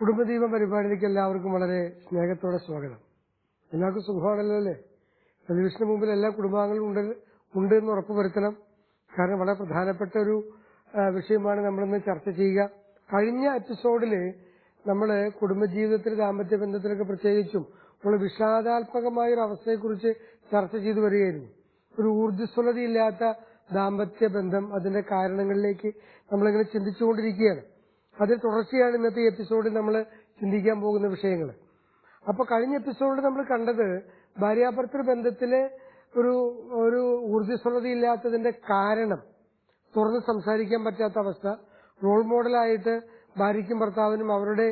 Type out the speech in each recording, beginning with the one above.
കുടുംബദീപ പരിപാടിയിലേക്ക് എല്ലാവർക്കും വളരെ സ്നേഹത്തോടെ സ്വാഗതം. എല്ലാവർക്കും സുഖമാണല്ലോ അല്ലേ ടെലിവിഷന് മുമ്പിൽ എല്ലാ കുടുംബാംഗങ്ങളും ഉണ്ട് ഉണ്ട് എന്ന് ഉറപ്പുവരുത്തണം. കാരണം വളരെ പ്രധാനപ്പെട്ട ഒരു വിഷയമാണ് നമ്മളിന്ന് ചർച്ച ചെയ്യുക. കഴിഞ്ഞ എപ്പിസോഡിൽ നമ്മൾ കുടുംബജീവിതത്തിൽ ദാമ്പത്യ ബന്ധത്തിലൊക്കെ പ്രത്യേകിച്ചും നമ്മൾ വിഷാദാത്മകമായ ഒരു അവസ്ഥയെക്കുറിച്ച് ചർച്ച ചെയ്തു വരികയായിരുന്നു. ഒരു ഊർജസ്വലതയില്ലാത്ത ദാമ്പത്യ ബന്ധം അതിന്റെ കാരണങ്ങളിലേക്ക് നമ്മളിങ്ങനെ ചിന്തിച്ചുകൊണ്ടിരിക്കുകയാണ്. അതിൽ തുടർച്ചയാണ് ഇന്നത്തെ എപ്പിസോഡിൽ നമ്മൾ ചിന്തിക്കാൻ പോകുന്ന വിഷയങ്ങൾ. അപ്പൊ കഴിഞ്ഞ എപ്പിസോഡിൽ നമ്മൾ കണ്ടത് ഭാര്യാഭർത്തൃ ബന്ധത്തിലെ ഒരു ഒരു ഊർജസ്വലതയില്ലാത്തതിന്റെ കാരണം തുറന്ന് സംസാരിക്കാൻ പറ്റാത്ത അവസ്ഥ റോൾ മോഡലായിട്ട് ഭാര്യയ്ക്കും ഭർത്താവിനും അവരുടെ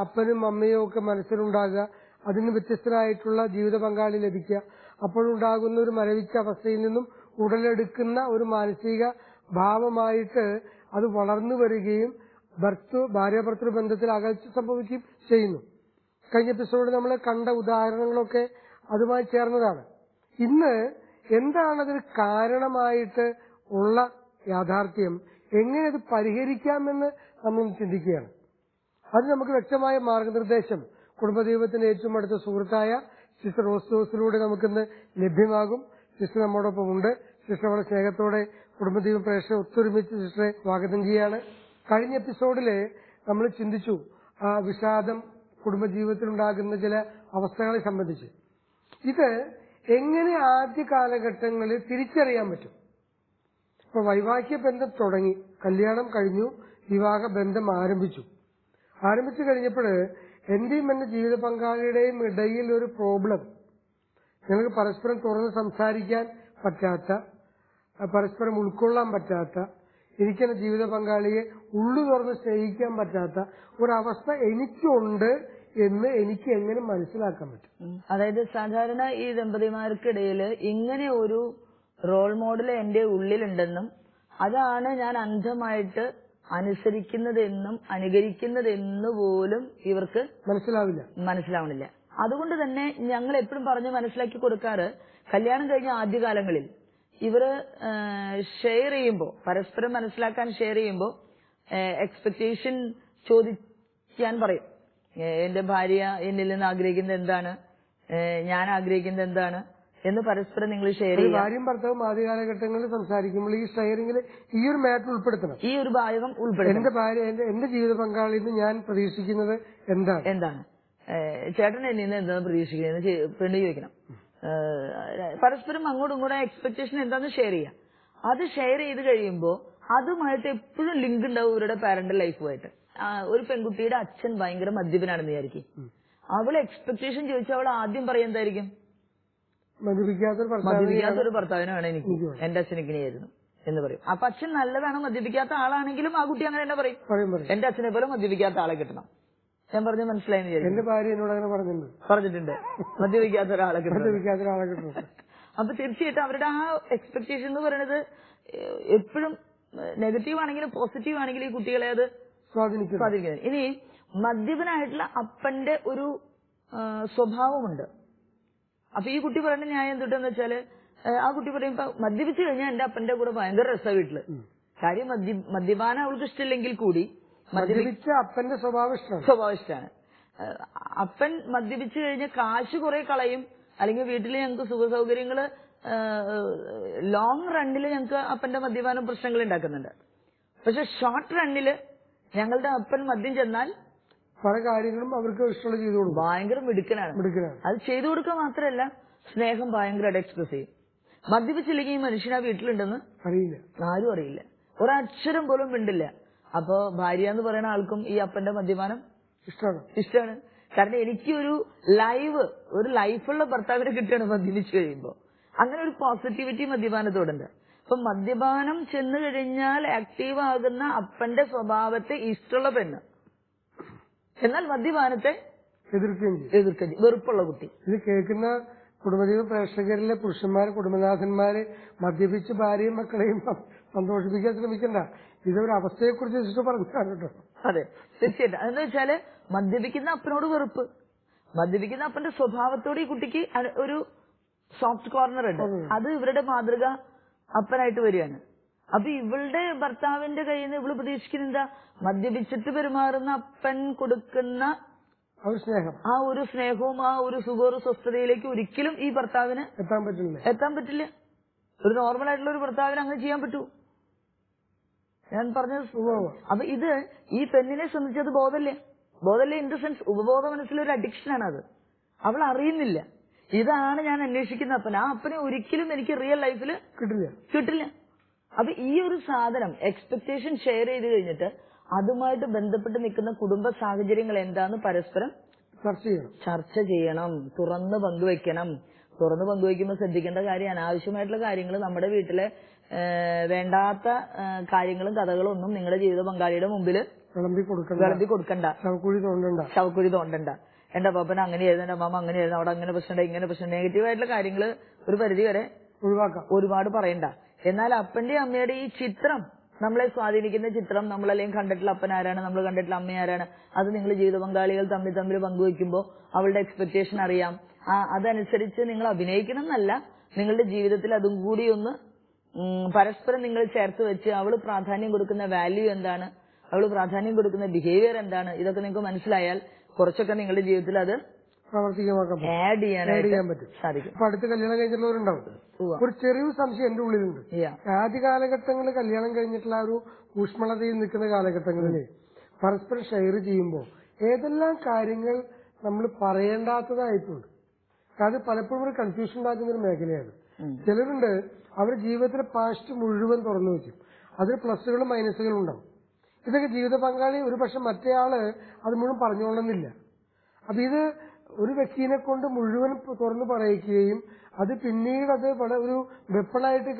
അപ്പനും അമ്മയും ഒക്കെ മനസ്സിലുണ്ടാകുക അതിന് വ്യത്യസ്തരായിട്ടുള്ള ജീവിത പങ്കാളി ലഭിക്കുക അപ്പോഴുണ്ടാകുന്ന ഒരു മരവിച്ച അവസ്ഥയിൽ നിന്നും ഉടലെടുക്കുന്ന ഒരു മാനസിക ഭാവമായിട്ട് അത് വളർന്നു വരികയും ഭർത്തു ഭാര്യാഭർത്തൃ ബന്ധത്തിൽ അകൽച്ച സംഭവിക്കുകയും ചെയ്യുന്നു. കഴിഞ്ഞ എപ്പിസോഡിൽ നമ്മൾ കണ്ട ഉദാഹരണങ്ങളൊക്കെ അതുമായി ചേർന്നതാണ്. ഇന്ന് എന്താണ് അതിന് കാരണമായിട്ട് ഉള്ള യാഥാർത്ഥ്യം? എങ്ങനെ അത് പരിഹരിക്കാമെന്ന് നമ്മൾ ചിന്തിക്കുകയാണ്. അത് നമുക്ക് വ്യക്തമായ മാർഗനിർദ്ദേശം. കുടുംബദൈവത്തിന്റെ ഏറ്റവും അടുത്ത സുഹൃത്തായ സിസ്റ്റർ ഓസ്തോസിലൂടെ നമുക്കിന്ന് ലഭ്യമാകും. സിസ്റ്റർ നമ്മോടൊപ്പം ഉണ്ട് സിസ്റ്റർ വളരെ സ്നേഹത്തോടെ കുടുംബദൈവ പ്രേക്ഷകരെ ഒത്തൊരുമിച്ച് സിസ്റ്ററെ സ്വാഗതം ചെയ്യാണ് കഴിഞ്ഞ എപ്പിസോഡിൽ നമ്മൾ ചിന്തിച്ചു ആ വിഷാദം കുടുംബജീവിതത്തിൽ ഉണ്ടാകുന്ന ചില അവസ്ഥകളെ സംബന്ധിച്ച്. ഇത് എങ്ങനെ ആദ്യ കാലഘട്ടങ്ങളിൽ തിരിച്ചറിയാൻ പറ്റും? ഇപ്പൊ വൈവാഹിക ബന്ധം തുടങ്ങി കല്യാണം കഴിഞ്ഞു വിവാഹ ബന്ധം ആരംഭിച്ചു. ആരംഭിച്ചു കഴിഞ്ഞപ്പോൾ എന്റെയും എന്റെ ജീവിത പങ്കാളിയുടെയും ഇടയിൽ ഒരു പ്രോബ്ലം. ഞങ്ങൾക്ക് പരസ്പരം തുറന്ന് സംസാരിക്കാൻ പറ്റാത്ത പരസ്പരം ഉൾക്കൊള്ളാൻ പറ്റാത്ത എനിക്കെന്റെ ജീവിത പങ്കാളിയെ ഉള്ളു തുറന്ന് സ്നേഹിക്കാൻ പറ്റാത്ത ഒരവസ്ഥ എനിക്കുണ്ട് എന്ന് എനിക്ക് എങ്ങനെ മനസ്സിലാക്കാൻ പറ്റും? അതായത് സാധാരണ ഈ ദമ്പതിമാർക്കിടയിൽ ഇങ്ങനെ ഒരു റോൾ മോഡൽ എന്റെ ഉള്ളിലുണ്ടെന്നും അതാണ് ഞാൻ അന്ധമായിട്ട് അനുസരിക്കുന്നതെന്നും അനുകരിക്കുന്നതെന്ന് പോലും ഇവർക്ക് മനസ്സിലാവില്ല. മനസ്സിലാവണില്ല. അതുകൊണ്ട് തന്നെ ഞങ്ങൾ എപ്പോഴും പറഞ്ഞ് മനസ്സിലാക്കി കൊടുക്കാറ് കല്യാണം കഴിഞ്ഞ ആദ്യകാലങ്ങളിൽ ഇവർ ഷെയർ ചെയ്യുമ്പോൾ പരസ്പരം മനസ്സിലാക്കാൻ ഷെയർ ചെയ്യുമ്പോൾ എക്സ്പെക്ടേഷൻ ചോദിക്കാൻ പറയും. എന്റെ ഭാര്യ എന്നിൽ നിന്ന് ആഗ്രഹിക്കുന്നത് എന്താണ്? ഞാൻ ആഗ്രഹിക്കുന്നത് എന്താണ്? എന്ന് പരസ്പരം നിങ്ങൾ ഷെയർ ചെയ്യും ഭാര്യയും ഭർത്താവും ആദ്യ കാലഘട്ടങ്ങളിൽ സംസാരിക്കുമ്പോൾ ഈ ഷെയറിംഗിൽ ഈ ഒരു മാറ്റർ ഉൾപ്പെടുത്തണം. ഈ ഒരു ഭാഗം ഉൾപ്പെടുത്തണം. എന്റെ ഭാര്യ എന്റെ എന്റെ ജീവിത പങ്കാളിയിൽ നിന്ന് ഞാൻ പ്രതീക്ഷിക്കുന്നത് എന്താണ്? എന്താണ്? ചേട്ടൻ എന്നിൽ നിന്ന് എന്താണ് പ്രതീക്ഷിക്കുന്നത്? പെണ്ണു ചോദിക്കണം. പരസ്പരം അങ്ങോട്ടും ഇങ്ങോട്ടും എക്സ്പെക്ടേഷൻ എന്താന്ന് ഷെയർ ചെയ്യാം. അത് ഷെയർ ചെയ്ത് കഴിയുമ്പോൾ അതുമായിട്ട് എപ്പോഴും ലിങ്ക് ഉണ്ടാവും ഇവരുടെ പാരന്റൽ ലൈഫുമായിട്ട് ഒരു പെൺകുട്ടിയുടെ അച്ഛൻ ഭയങ്കര മദ്യപനാണെന്ന് വിചാരിക്കും. അവൾ എക്സ്പെക്ടേഷൻ ചോദിച്ചാൽ അവൾ ആദ്യം പറയാൻ എന്തായിരിക്കും? മദ്യപിക്കാത്തൊരു ഭർത്താവ് ഭർത്താവിനാണ് എനിക്ക്. എന്റെ അച്ഛൻ ഇങ്ങനെയായിരുന്നു എന്ന് പറയും. അപ്പൊ അച്ഛൻ നല്ലതാണ് മദ്യപിക്കാത്ത ആളാണെങ്കിലും ആ കുട്ടി അങ്ങനെ തന്നെ പറയും. എന്റെ അച്ഛനെ പോലെ മദ്യപിക്കാത്ത ആളെ കിട്ടണം. ഞാൻ പറഞ്ഞ മനസ്സിലായെന്ന് വിചാരിക്കും എന്റെ ഭാര്യ എന്നോട് അങ്ങനെ പറഞ്ഞിട്ടുണ്ട്. പറഞ്ഞിട്ടുണ്ട്. മദ്യപിക്കാത്ത ഒരാളെ മദ്യപിക്കാത്ത ഒരാളെ കിട്ടും അപ്പൊ തീർച്ചയായിട്ടും അവരുടെ ആ എക്സ്പെക്ടേഷൻ എന്ന് പറയുന്നത് എപ്പോഴും നെഗറ്റീവ് ആണെങ്കിലും പോസിറ്റീവ് ആണെങ്കിലും ഈ കുട്ടികളെ അത് സ്വാധീനിക്കുന്നു. സ്വാധീനിക്കുന്നത് ഇനി മദ്യപനായിട്ടുള്ള അപ്പന്റെ ഒരു സ്വഭാവമുണ്ട്. അപ്പൊ ഈ കുട്ടി പറയുന്ന ന്യായം എന്തുട്ടെന്ന് വെച്ചാൽ ആ, കുട്ടി പറയും ഇപ്പൊ മദ്യപിച്ചു കഴിഞ്ഞാൽ എന്റെ അപ്പന്റെ കൂടെ ഭയങ്കര രസമാണ് വീട്ടിൽ. കാര്യം മദ്യ മദ്യപാനം അവൾക്ക് ഇഷ്ടമില്ലെങ്കിൽ കൂടി മദ്യപിച്ച അപ്പന്റെ സ്വഭാവിഷ്ടമാണ് സ്വഭാവിഷ്ടമാണ് അപ്പൻ മദ്യപിച്ചു കഴിഞ്ഞ് കാശ് കുറെ കളയും. അല്ലെങ്കിൽ വീട്ടിൽ ഞങ്ങൾക്ക് സുഖ സൗകര്യങ്ങൾ ലോങ് റണ്ണിൽ ഞങ്ങൾക്ക് അപ്പന്റെ മദ്യപാനം പ്രശ്നങ്ങൾ ഉണ്ടാക്കുന്നുണ്ട്. പക്ഷെ ഷോർട്ട് റണ്ണിൽ ഞങ്ങളുടെ അപ്പൻ മദ്യം ചെന്നാൽ പല കാര്യങ്ങളും അവർക്ക് ഇഷ്ടമുള്ള ചെയ്തു കൊടുക്കും. ഭയങ്കര മിടുക്കനാണ്. മിടുക്കനാണ്. അത് ചെയ്തു കൊടുക്കുക മാത്രമല്ല സ്നേഹം ഭയങ്കരമായിട്ട് എക്സ്പ്രസ് ചെയ്യും. മദ്യപിച്ചില്ലെങ്കിൽ ഈ മനുഷ്യനാ ആ വീട്ടിലുണ്ടെന്ന് അറിയില്ല. ആരും അറിയില്ല. ഒരക്ഷരം പോലും മിണ്ടില്ല. അപ്പോ ഭാര്യ എന്ന് പറയുന്ന ആൾക്കും ഈ അപ്പന്റെ മദ്യപാനം ഇഷ്ടമാണ്. ഇഷ്ടമാണ്. കാരണം എനിക്ക് ഒരു ലൈവ് ഒരു ലൈഫുള്ള ഭർത്താവിനെ കിട്ടുകയാണ് മദ്യപിച്ചു കഴിയുമ്പോൾ അങ്ങനെ ഒരു പോസിറ്റിവിറ്റി മദ്യപാനത്തോടുണ്ട്. അപ്പൊ മദ്യപാനം ചെന്നു കഴിഞ്ഞാൽ ആക്റ്റീവ് ആകുന്ന അപ്പന്റെ സ്വഭാവത്തെ ഇഷ്ടമുള്ള പെണ്ണ്. എന്നാൽ മദ്യപാനത്തെ എതിർക്കുകയും ചെയ്യും. എതിർക്ക വെറുപ്പുള്ള കുട്ടി. ഇത് കേൾക്കുന്ന കുടുംബജീവ പ്രേക്ഷകരിലെ പുരുഷന്മാർ കുടുംബനാഥന്മാര് മദ്യപിച്ച് ഭാര്യയും മക്കളെയും സന്തോഷിപ്പിക്കാൻ ശ്രമിക്കണ്ട. ഇതൊരു അവസ്ഥയെക്കുറിച്ച് സിസ്റ്റർ പറഞ്ഞാണ് കേട്ടോ. അതെ. തീർച്ചയായിട്ടും. അതെന്ന് വെച്ചാൽ മദ്യപിക്കുന്ന അപ്പനോട് വെറുപ്പ്. മദ്യപിക്കുന്ന അപ്പന്റെ സ്വഭാവത്തോട് ഈ കുട്ടിക്ക് ഒരു സോഫ്റ്റ് കോർണർ ഉണ്ട്. അത് ഇവരുടെ മാതൃക അപ്പനായിട്ട് വരികയാണ്. അപ്പൊ ഇവളുടെ ഭർത്താവിന്റെ കയ്യിൽ നിന്ന് ഇവൾ പ്രതീക്ഷിക്കുന്ന എന്താ? മദ്യപിച്ചിട്ട് പെരുമാറുന്ന അപ്പൻ കൊടുക്കുന്ന ആ ഒരു സ്നേഹം. ആ ഒരു സ്നേഹവും ആ ഒരു സുഖവും സ്വസ്ഥതയിലേക്ക് ഒരിക്കലും ഈ ഭർത്താവിന് എത്താൻ പറ്റില്ല. എത്താൻ പറ്റില്ല. ഒരു നോർമൽ ആയിട്ടുള്ള ഒരു ഭർത്താവിന് അങ്ങനെ ചെയ്യാൻ പറ്റൂ. ഞാൻ പറഞ്ഞത് ഉവ്വ്. അപ്പൊ ഇത് ഈ പെണ്ണിനെ സംബന്ധിച്ചത് ബോധല്ലേ ബോധല്ലേ ഇൻ ദ സെൻസ് ഉപബോധ മനസ്സിലൊരു അഡിക്ഷനാണ് അത്. അവൾ അറിയുന്നില്ല. ഇതാണ് ഞാൻ അന്വേഷിക്കുന്ന അപ്പൻ. ആ അപ്പനെ ഒരിക്കലും എനിക്ക് റിയൽ ലൈഫിൽ കിട്ടില്ല. കിട്ടില്ല. അപ്പൊ ഈ ഒരു സാധനം എക്സ്പെക്ടേഷൻ ഷെയർ ചെയ്ത് കഴിഞ്ഞിട്ട് അതുമായിട്ട് ബന്ധപ്പെട്ട് നിൽക്കുന്ന കുടുംബ സാഹചര്യങ്ങൾ എന്താന്ന് പരസ്പരം ചർച്ച ചെയ്യണം. ചർച്ച ചെയ്യണം. തുറന്ന് പങ്കുവെക്കണം തുറന്ന് പങ്കുവെക്കുമ്പോൾ ശ്രദ്ധിക്കേണ്ട കാര്യം അനാവശ്യമായിട്ടുള്ള കാര്യങ്ങൾ നമ്മുടെ വീട്ടിലെ വേണ്ടാത്ത കാര്യങ്ങളും കഥകളും ഒന്നും നിങ്ങളുടെ ജീവിത പങ്കാളിയുടെ മുമ്പിൽ വിളമ്പി കൊടുക്കണ്ട. വിളമ്പി കൊടുക്കണ്ട. ചവക്കുഴി തോണ്ടണ്ട. ശവക്കുഴി തോണ്ടണ്ട. എന്റെ പാപ്പൻ അങ്ങനെയായിരുന്നു എന്റെ അമ്മ അങ്ങനെയായിരുന്നു അവിടെ അങ്ങനെ പ്രശ്നമുണ്ട് ഇങ്ങനെ പ്രശ്നം നെഗറ്റീവായിട്ടുള്ള കാര്യങ്ങൾ ഒരു പരിധി വരെ ഒഴിവാക്കാം. ഒരുപാട് പറയണ്ട. എന്നാൽ അപ്പന്റെ അമ്മയുടെ ഈ ചിത്രം നമ്മളെ സ്വാധീനിക്കുന്ന ചിത്രം നമ്മൾ അല്ലെങ്കിൽ കണ്ടിട്ടുള്ള അപ്പൻ ആരാണ് നമ്മൾ കണ്ടിട്ടുള്ള അമ്മ ആരാണ് അത് നിങ്ങൾ ജീവിത പങ്കാളികൾ തമ്മിൽ തമ്മിൽ പങ്കുവെക്കുമ്പോൾ അവളുടെ എക്സ്പെക്ടേഷൻ അറിയാം. ആ അതനുസരിച്ച് നിങ്ങൾ അഭിനയിക്കണം എന്നല്ല നിങ്ങളുടെ ജീവിതത്തിൽ അതും കൂടി ഒന്ന് പരസ്പരം നിങ്ങൾ ചേർത്ത് വെച്ച് അവൾ പ്രാധാന്യം കൊടുക്കുന്ന വാല്യൂ എന്താണ്? അവൾ പ്രാധാന്യം കൊടുക്കുന്ന ബിഹേവിയർ എന്താണ്? ഇതൊക്കെ നിങ്ങൾക്ക് മനസ്സിലായാൽ കുറച്ചൊക്കെ നിങ്ങളുടെ ജീവിതത്തിൽ അത് പ്രാവർത്തികമാക്കാൻ പറ്റും. ആഡ് Add ചെയ്യാനായിട്ട് ചെയ്യാൻ പറ്റും. സാധിക്കും. അപ്പൊ അടുത്ത് കല്യാണം കഴിഞ്ഞിട്ടുള്ളവരുണ്ടാവും ഉവ്വ. ഒരു ചെറിയ സംശയം എന്റെ ഉള്ളിലുണ്ട്. Yeah. ആദ്യ കാലഘട്ടങ്ങളിൽ കല്യാണം കഴിഞ്ഞിട്ടുള്ള ആ ഒരു ഊഷ്മളതയിൽ നിൽക്കുന്ന കാലഘട്ടങ്ങളിൽ പരസ്പരം ഷെയർ ചെയ്യുമ്പോൾ ഏതെല്ലാം കാര്യങ്ങൾ നമ്മൾ പറയേണ്ടാത്തതായിട്ടുണ്ട്. അത് പലപ്പോഴും ഒരു കൺഫ്യൂഷൻ ഉണ്ടാക്കുന്ന ഒരു മേഖലയാണ്. ചിലരുണ്ട് അവർ ജീവിതത്തിലെ പാസ്റ്റ് മുഴുവൻ തുറന്നു വെക്കും. അതിൽ പ്ലസ്സുകളും മൈനസുകളും ഉണ്ടാവും. ഇതൊക്കെ ജീവിത പങ്കാളി ഒരു പക്ഷെ മറ്റേയാൾ അത് മുഴുവൻ പറഞ്ഞോളന്നില്ല അപ്പൊ ഇത് ഒരു വ്യക്തിനെ കൊണ്ട് മുഴുവൻ തുറന്നു പറയിക്കുകയും അത് പിന്നീട് അത് വളരെ ഒരു വെപ്പണായിട്ട്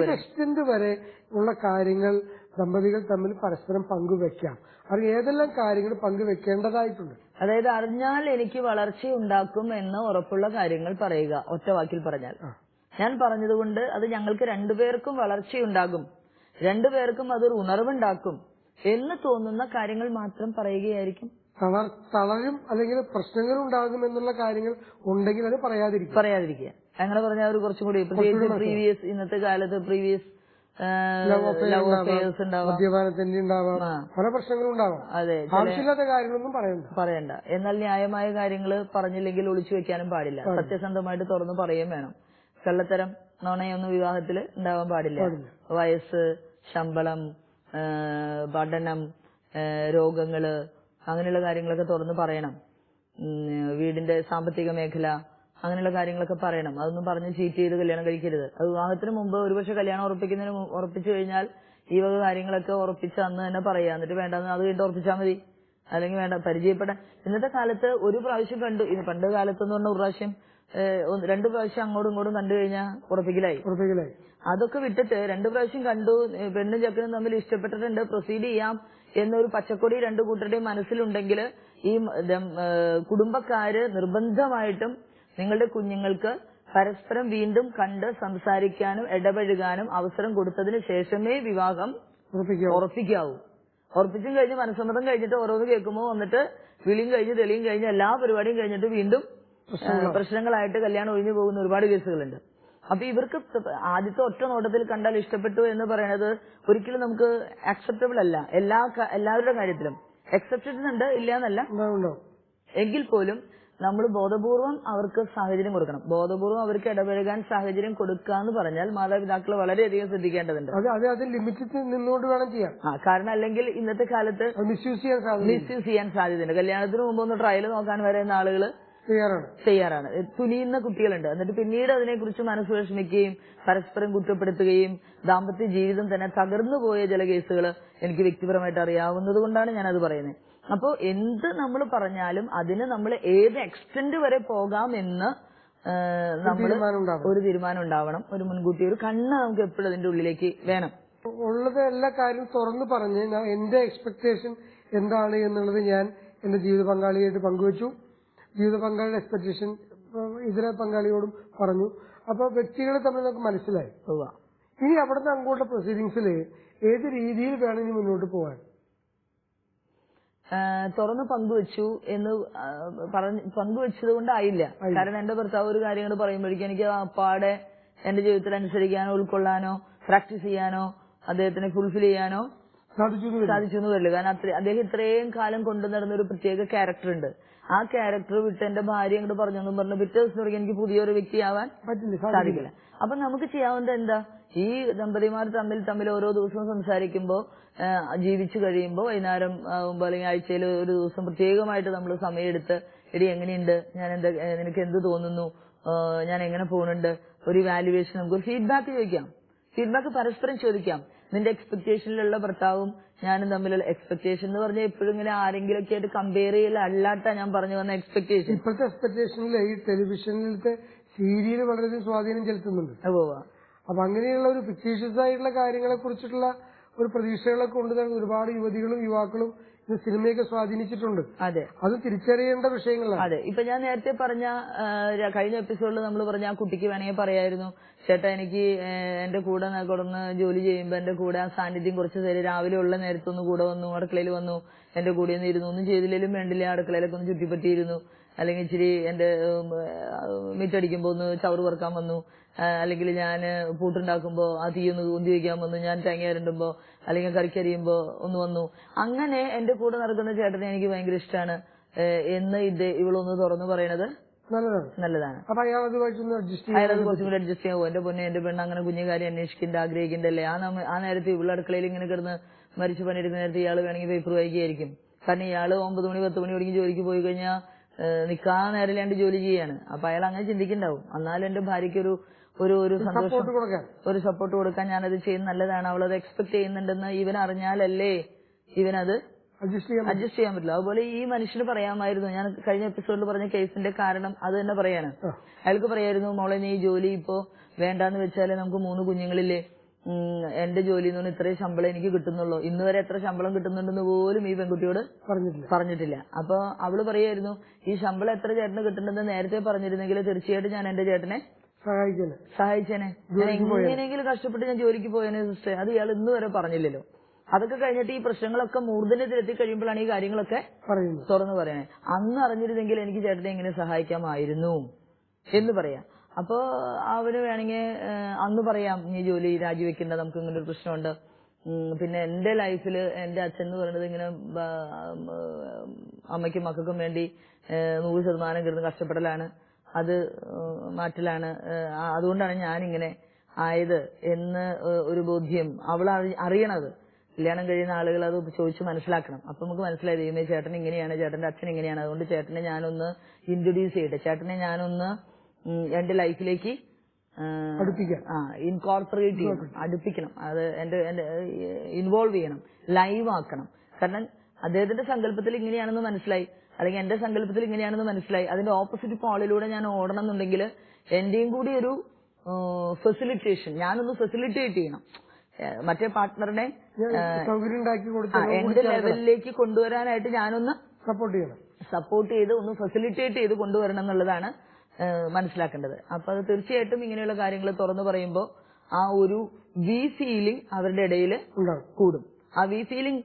വരും. എക്സ്റ്റെന്റ് വരെ ഉള്ള കാര്യങ്ങൾ ദമ്പതികൾ തമ്മിൽ പരസ്പരം പങ്കുവെക്കാം? അത് ഏതെല്ലാം കാര്യങ്ങൾ പങ്കുവെക്കേണ്ടതായിട്ടുണ്ട്? അതായത് അറിഞ്ഞാൽ എനിക്ക് വളർച്ച ഉണ്ടാക്കും എന്ന് ഉറപ്പുള്ള കാര്യങ്ങൾ പറയുക ഒറ്റവാക്കിൽ പറഞ്ഞാൽ. ഞാൻ പറഞ്ഞതുകൊണ്ട് അത് ഞങ്ങൾക്ക് രണ്ടുപേർക്കും വളർച്ചയുണ്ടാകും രണ്ടുപേർക്കും അതൊരു ഉണർവുണ്ടാക്കും എന്ന് തോന്നുന്ന കാര്യങ്ങൾ മാത്രം പറയുകയായിരിക്കും. തളർ തളരും അല്ലെങ്കിൽ പ്രശ്നങ്ങൾ ഉണ്ടാകും എന്നുള്ള കാര്യങ്ങൾ ഉണ്ടെങ്കിൽ അത് പറയാതിരിക്കും പറയാതിരിക്കുക. അങ്ങനെ പറഞ്ഞാൽ അവർ കുറച്ചും കൂടി പ്രത്യേകിച്ച് പ്രീവിയസ് ഇന്നത്തെ കാലത്ത് പ്രീവിയസ് മദ്യപാനത്തിന്റെ ഉണ്ടാവാം പല പ്രശ്നങ്ങളും ഉണ്ടാവാം. അതെ ആവശ്യമില്ലാത്ത കാര്യങ്ങളൊന്നും പറയണ്ട. പറയണ്ട. എന്നാൽ ന്യായമായ കാര്യങ്ങൾ പറഞ്ഞില്ലെങ്കിൽ ഒളിച്ചു വെക്കാനും പാടില്ല. സത്യസന്ധമായിട്ട് തുറന്നു പറയുകയും വേണം. കള്ളത്തരം നുണയൊന്നും വിവാഹത്തിൽ ഉണ്ടാവാൻ പാടില്ല. വയസ്സ് ശമ്പളം പഠനം രോഗങ്ങൾ അങ്ങനെയുള്ള കാര്യങ്ങളൊക്കെ തുറന്ന് പറയണം. വീടിന്റെ സാമ്പത്തിക മേഖല അങ്ങനെയുള്ള കാര്യങ്ങളൊക്കെ പറയണം. അതൊന്നും പറഞ്ഞ് ചീറ്റ് ചെയ്ത് കല്യാണം കഴിക്കരുത്. അത് വിവാഹത്തിന് മുമ്പ് ഒരുപക്ഷെ കല്യാണം ഉറപ്പിക്കുന്നതിന് മു- ഉറപ്പിച്ചു കഴിഞ്ഞാൽ ഈ വക കാര്യങ്ങളൊക്കെ ഉറപ്പിച്ച് അന്ന് തന്നെ പറയാ എന്നിട്ട് വേണ്ടെന്ന് അത് കഴിഞ്ഞിട്ട് ഉറപ്പിച്ചാൽ മതി. അല്ലെങ്കിൽ വേണ്ട പരിചയപ്പെടാൻ. ഇന്നത്തെ കാലത്ത് ഒരു പ്രാവശ്യം കണ്ടു. ഇത് പണ്ട് കാലത്തെന്ന് പറഞ്ഞ ഒരു പ്രാവശ്യം ഏഹ്, ഒന്ന് രണ്ട് പ്രാവശ്യം അങ്ങോട്ടും ഇങ്ങോട്ടും കണ്ടു കഴിഞ്ഞാൽ ഉറപ്പിക്കലായി. ഉറപ്പിക്കലായി. അതൊക്കെ വിട്ടിട്ട് രണ്ടു പ്രാവശ്യം കണ്ടു. ഏഹ്, പെണ്ണും ചെക്കനും തമ്മിൽ ഇഷ്ടപ്പെട്ടിട്ടുണ്ട്. പ്രൊസീഡ് ചെയ്യാം. എന്നൊരു പച്ചക്കൊടി രണ്ടു കൂട്ടരുടെയും മനസ്സിലുണ്ടെങ്കിൽ ഈ കുടുംബക്കാര് നിർബന്ധമായിട്ടും നിങ്ങളുടെ കുഞ്ഞുങ്ങൾക്ക് പരസ്പരം വീണ്ടും കണ്ട് സംസാരിക്കാനും ഇടപഴകാനും അവസരം കൊടുത്തതിന് ശേഷമേ വിവാഹം ഉറപ്പിക്കാവൂ. ഉറപ്പിച്ചും കഴിഞ്ഞ് മനസ്സമ്മതം കഴിഞ്ഞിട്ട് ഓരോന്ന് കേൾക്കുമ്പോൾ വന്നിട്ട് വിളിയും കഴിഞ്ഞ് തെളിയും കഴിഞ്ഞ് എല്ലാ പരിപാടിയും കഴിഞ്ഞിട്ട് വീണ്ടും പ്രശ്നങ്ങളായിട്ട് കല്യാണം ഒഴിഞ്ഞു പോകുന്ന ഒരുപാട് കേസുകളുണ്ട്. അപ്പൊ ഇവർക്ക് ആദ്യത്തെ ഒറ്റ നോട്ടത്തിൽ കണ്ടാൽ ഇഷ്ടപ്പെട്ടു എന്ന് പറയുന്നത് ഒരിക്കലും നമുക്ക് അക്സെപ്റ്റബിൾ അല്ല. എല്ലാ എല്ലാവരുടെ കാര്യത്തിലും. എക്സെപ്ഷൻ ഉണ്ട് ഇല്ല എന്നല്ല എങ്കിൽ പോലും നമ്മൾ ബോധപൂർവം അവർക്ക് സാഹചര്യം കൊടുക്കണം. ബോധപൂർവം അവർക്ക് ഇടപഴകാൻ സാഹചര്യം കൊടുക്കുക എന്ന് പറഞ്ഞാൽ മാതാപിതാക്കൾ വളരെയധികം ശ്രദ്ധിക്കേണ്ടതുണ്ട്. ലിമിറ്റിൽ നിന്നുകൊണ്ട് വേണം ചെയ്യാൻ. ആ കാരണം അല്ലെങ്കിൽ ഇന്നത്തെ കാലത്ത് മിസ്യൂസ് ചെയ്യാൻ സാധ്യത മിസ്യൂസ് ചെയ്യാൻ സാധ്യതയുണ്ട്. കല്യാണത്തിന് മുമ്പ് ഒന്ന് ട്രയൽ നോക്കാൻ വരുന്ന ആളുകൾ തയ്യാറാണ് തുനിയുന്ന കുട്ടികളുണ്ട്. എന്നിട്ട് പിന്നീട് അതിനെക്കുറിച്ച് മനസ്സ് വിഷമിക്കുകയും പരസ്പരം കുറ്റപ്പെടുത്തുകയും ദാമ്പത്യ ജീവിതം തന്നെ തകർന്നു പോയ ചില കേസുകൾ എനിക്ക് വ്യക്തിപരമായിട്ട് അറിയാവുന്നത് കൊണ്ടാണ് ഞാൻ അത് പറയുന്നത്. അപ്പോൾ എന്ത് നമ്മൾ പറഞ്ഞാലും അതിന് നമ്മൾ ഏത് എക്സ്റ്റെന്റ് വരെ പോകാം എന്ന് നമ്മൾ ഒരു തീരുമാനം ഉണ്ടാവണം. ഒരു മുൻകൂട്ടി ഒരു കണ്ണ് നമുക്ക് എപ്പോഴും അതിന്റെ ഉള്ളിലേക്ക് വേണം. ഉള്ളത് എല്ലാ കാര്യം തുറന്നു പറഞ്ഞ് എന്റെ എക്സ്പെക്ടേഷൻ എന്താണ് എന്നുള്ളത് ഞാൻ എന്റെ ജീവിത പങ്കാളിയായിട്ട് പങ്കുവച്ചു. ജീവിത പങ്കാളിയുടെ എക്സ്പെക്ടേഷൻ ഇതര പങ്കാളിയോടും പറഞ്ഞു. അപ്പൊ വ്യക്തികളെ തമ്മിൽ നമുക്ക് മനസ്സിലായി. ഇനി അവിടുന്ന് അങ്ങോട്ടുള്ള പ്രൊസീഡിങ്സിൽ ഏത് രീതിയിൽ വേണം ഇനി മുന്നോട്ട് പോകാൻ? ആ, തുറന്ന് പങ്കുവച്ചു എന്ന് പറഞ്ഞു പങ്കുവച്ചത് കൊണ്ടായില്ല. കാരണം എന്റെ ഭർത്താവ് ഒരു കാര്യങ്ങൾ പറയുമ്പോഴേക്കും എനിക്ക് അപ്പാടെ പാടെ എന്റെ ജീവിതത്തിൽ അനുസരിക്കാനോ ഉൾക്കൊള്ളാനോ പ്രാക്ടീസ് ചെയ്യാനോ അദ്ദേഹത്തിനെ ഫുൾഫിൽ ചെയ്യാനോ. സാധിച്ചു എന്ന് വരില്ല. കാരണം അദ്ദേഹം ഇത്രയും കാലം കൊണ്ടു നടന്ന ഒരു പ്രത്യേക ക്യാരക്ടർ ഉണ്ട്. ആ ക്യാരക്ടർ വിട്ട് എന്റെ ഭാര്യ അങ്ങോട്ട് പറഞ്ഞെന്നും പറഞ്ഞു പിറ്റേ ദിവസം എനിക്ക് പുതിയൊരു വ്യക്തിയാവാൻ പറ്റില്ല സാധിക്കില്ല. അപ്പൊ നമുക്ക് ചെയ്യാവുന്നത് എന്താ? ഈ ദമ്പതിമാർ തമ്മിൽ തമ്മിൽ ഓരോ ദിവസവും സംസാരിക്കുമ്പോ ജീവിച്ചു കഴിയുമ്പോൾ വൈകുന്നേരം ആകുമ്പോൾ അല്ലെങ്കിൽ ആഴ്ചയിൽ ഒരു ദിവസം പ്രത്യേകമായിട്ട് നമ്മൾ സമയമെടുത്ത് എടി എങ്ങനെയുണ്ട്? ഞാൻ എന്താ നിനക്ക് എന്ത് തോന്നുന്നു? ഞാൻ എങ്ങനെ പോകുന്നുണ്ട് ഒരു വാല്യുവേഷൻ നമുക്ക് ഒരു ഫീഡ്ബാക്ക് ചോദിക്കാം. ഫീഡ്ബാക്ക് പരസ്പരം ചോദിക്കാം. നിന്റെ എക്സ്പെക്ടേഷനിലുള്ള ഭർത്താവും ഞാനും തമ്മിലുള്ള എക്സ്പെക്ടേഷൻ എന്ന് പറഞ്ഞാൽ എപ്പോഴും ഇങ്ങനെ ആരെങ്കിലും ഒക്കെ ആയിട്ട് കമ്പയർ ചെയ്യല അല്ലാത്ത ഞാൻ പറഞ്ഞു വന്ന എക്സ്പെക്ടേഷൻ ഇപ്പോഴത്തെ എക്സ്പെക്ടേഷനിൽ ഈ ടെലിവിഷനിലത്തെ സീരിയൽ വളരെ സ്വാധീനം ചെലുത്തുന്നുണ്ട്. അപ്പൊ അങ്ങനെയുള്ള ഒരു ഫിക്റ്റീഷ്യസ് ആയിട്ടുള്ള കാര്യങ്ങളെ കുറിച്ചിട്ടുള്ള ഒരു പ്രതീക്ഷകളൊക്കെ തന്നെ ഒരുപാട് യുവതികളും യുവാക്കളും സിനിമയൊക്കെ സ്വാധീനിച്ചിട്ടുണ്ട്. അതെ. അത് തിരിച്ചറിയേണ്ട വിഷയങ്ങളാണ്. അതെ. ഇപ്പൊ ഞാൻ നേരത്തെ പറഞ്ഞ കഴിഞ്ഞ എപ്പിസോഡിൽ നമ്മൾ പറഞ്ഞ ആ കുട്ടിക്ക് വേണമെങ്കിൽ പറയായിരുന്നു ചേട്ടാ എനിക്ക് എന്റെ കൂടെ കൊടുന്ന് ജോലി ചെയ്യുമ്പോ എന്റെ കൂടെ ആ സാന്നിധ്യം കുറച്ച് നേരം രാവിലെ ഉള്ള നേരത്തൊന്ന് കൂടെ വന്നു അടുക്കളയിൽ വന്നു എന്റെ കൂടെ ഒന്ന് ഇരുന്നു ഒന്നും ചെയ്തില്ലെങ്കിലും വേണ്ടില്ല അടുക്കളയിലൊക്കെ ഒന്ന് ചുറ്റിപ്പറ്റിയിരുന്നു. അല്ലെങ്കിൽ ഇച്ചിരി എന്റെ മിറ്റടിക്കുമ്പോ ഒന്ന് ചവറ് പറക്കാൻ വന്നു. അല്ലെങ്കിൽ ഞാൻ പൂട്ടുണ്ടാക്കുമ്പോ ആ തീ ഒന്ന് ഉന്തി വയ്ക്കാൻ വന്നു. ഞാൻ തേങ്ങ അരണ്ടുമ്പോ അല്ലെങ്കിൽ കറിക്കരിയുമ്പോ ഒന്ന് വന്നു. അങ്ങനെ എന്റെ കൂടെ നടക്കുന്ന ചേട്ടനെ എനിക്ക് ഭയങ്കര ഇഷ്ടമാണ് എന്ന് ഇത് ഇവളൊന്ന് തുറന്നു പറയണത് നല്ലതാണ്. നല്ലതാണ്. അപ്പൊ അയാൾ അതുമായിട്ടൊന്ന് അഡ്ജസ്റ്റ് അയാളത് കുറച്ചും കൂടി അഡ്ജസ്റ്റ് ചെയ്യാവോ എന്റെ പൊന്നെ എന്റെ പെണ്ണ് അങ്ങനെ കുഞ്ഞു കാര്യം അന്വേഷിക്കേണ്ട ആഗ്രഹിക്കണ്ടല്ലേ? ആ നമ്മ ആ നേരത്തെ ഇവിടെ അടുക്കളയിൽ ഇങ്ങനെ കിടന്ന് മരിച്ചു പണിയെടുക്കുന്ന നേരത്തെ ഇയാൾ വേണമെങ്കിൽ പേപ്പർ വായിക്കുകയായിരിക്കും. കാരണം ഇയാൾ ഒമ്പത് മണി പത്ത് മണി ഒടുങ്ങി ജോലിക്ക് പോയി കഴിഞ്ഞാൽ നിക്കാൻ നേരമില്ലാണ്ട് ജോലി ചെയ്യാണ്. അപ്പൊ അയാൾ അങ്ങനെ ചിന്തിക്കണ്ടാവും എന്നാലും എന്റെ ഭാര്യയ്ക്ക് ഒരു ഒരു ഒരു സന്തോഷം. ഒരു സപ്പോർട്ട് കൊടുക്കാൻ ഞാനത് ചെയ്യുന്ന നല്ലതാണ്. അവൾ അത് എക്സ്പെക്ട് ചെയ്യുന്നുണ്ടെന്ന് ഇവൻ അറിഞ്ഞാലല്ലേ ഇവനത് അഡ്ജസ്റ്റ് ചെയ്യാൻ പറ്റില്ല അതുപോലെ ഈ മനുഷ്യന് പറയാമായിരുന്നു. ഞാൻ കഴിഞ്ഞ എപ്പിസോഡിൽ പറഞ്ഞ കേസിന്റെ കാരണം അത് തന്നെ പറയാണ്. അയാൾക്ക് പറയായിരുന്നു മോളെ നീ ഈ ജോലി ഇപ്പോ വേണ്ടാന്ന് വെച്ചാലേ നമുക്ക് മൂന്ന് കുഞ്ഞുങ്ങളില്ലേ? ഉം, എന്റെ ജോലി എന്ന് പറഞ്ഞാൽ ഇത്രയും ശമ്പളം എനിക്ക് കിട്ടുന്നുള്ളൂ. ഇന്ന് വരെ എത്ര ശമ്പളം കിട്ടുന്നുണ്ടെന്ന് പോലും ഈ പെൺകുട്ടിയോട് പറഞ്ഞിട്ടില്ല. പറഞ്ഞിട്ടില്ല. അപ്പൊ അവൾ പറയായിരുന്നു ഈ ശമ്പളം എത്ര ചേട്ടന് കിട്ടുന്നുണ്ടെന്ന് നേരത്തെ പറഞ്ഞിരുന്നെങ്കിൽ തീർച്ചയായിട്ടും ഞാൻ എന്റെ ചേട്ടനെ സഹായിച്ചേനെ. ഞാൻ എങ്ങനെയെങ്കിലും കഷ്ടപ്പെട്ട് ഞാൻ ജോലിക്ക് പോയേനെ സിസ്റ്റർ അത് ഇയാൾ ഇന്ന് വരെ പറഞ്ഞില്ലല്ലോ. അതൊക്കെ കഴിഞ്ഞിട്ട് ഈ പ്രശ്നങ്ങളൊക്കെ മൂർധന്യത്തിലെത്തി കഴിയുമ്പോഴാണ് ഈ കാര്യങ്ങളൊക്കെ തുറന്നു പറയണേ അന്ന് അറിഞ്ഞിരുന്നെങ്കിൽ എനിക്ക് ചേട്ടനെ എങ്ങനെ സഹായിക്കാമായിരുന്നു എന്ന് പറയാം. അപ്പോ അവർ വേണമെങ്കിൽ അന്ന് പറയാം നീ ജോലി രാജിവെക്കേണ്ട നമുക്ക് ഇങ്ങനെ ഒരു പ്രശ്നമുണ്ട്. പിന്നെ എന്റെ ലൈഫിൽ എന്റെ അച്ഛൻ എന്ന് പറയുന്നത് ഇങ്ങനെ അമ്മയ്ക്കും മക്കൾക്കും വേണ്ടി നൂറ് ശതമാനം കിടന്ന് കഷ്ടപ്പെടലാണ്. അത് മാറ്റലാണ്. അതുകൊണ്ടാണ് ഞാനിങ്ങനെ ആയത് എന്ന് ഒരു ബോധ്യം അവൾ അറി- അറിയണത്. കല്യാണം കഴിയുന്ന ആളുകൾ അത് ചോദിച്ച് മനസ്സിലാക്കണം. അപ്പൊ നമുക്ക് മനസ്സിലായി ദൈവമേ ചേട്ടൻ ഇങ്ങനെയാണ് ചേട്ടന്റെ അച്ഛൻ ഇങ്ങനെയാണ്. അതുകൊണ്ട് ചേട്ടനെ ഞാനൊന്ന് ഇൻട്രൊഡ്യൂസ് ചെയ്യട്ടെ. ചേട്ടനെ ഞാനൊന്ന് എന്റെ ലൈഫിലേക്ക്. ആ ഇൻകോർപ്പറേറ്റ് ചെയ്യണം അടുപ്പിക്കണം. അത് എന്റെ എന്റെ ഇൻവോൾവ് ചെയ്യണം ലൈവ് ആക്കണം. കാരണം അദ്ദേഹത്തിന്റെ സങ്കല്പത്തിൽ ഇങ്ങനെയാണെന്ന് മനസ്സിലായി. അല്ലെങ്കിൽ എന്റെ സങ്കല്പത്തിൽ ഇങ്ങനെയാണെന്ന് മനസ്സിലായി. അതിന്റെ ഓപ്പോസിറ്റ് പോളിലൂടെ ഞാൻ ഓടണം എന്നുണ്ടെങ്കിൽ എന്റെയും കൂടി ഒരു ഫെസിലിറ്റേഷൻ ഞാനൊന്ന് ഫെസിലിറ്റേറ്റ് ചെയ്യണം. മറ്റേ പാർട്ട്ണറിനെ എന്റെ ലെവലിലേക്ക് കൊണ്ടുവരാനായിട്ട് ഞാനൊന്ന് സപ്പോർട്ട് ചെയ്യണം. സപ്പോർട്ട് ചെയ്ത് ഒന്ന് ഫെസിലിറ്റേറ്റ് ചെയ്ത് കൊണ്ടുവരണം എന്നുള്ളതാണ് മനസ്സിലാക്കേണ്ടത്. അപ്പൊ അത് തീർച്ചയായിട്ടും ഇങ്ങനെയുള്ള കാര്യങ്ങൾ തുറന്നു പറയുമ്പോൾ ആ ഒരു വി ഫീലിംഗ് അവരുടെ ഇടയിൽ കൂടും. ആ വി ഫീലിംഗ്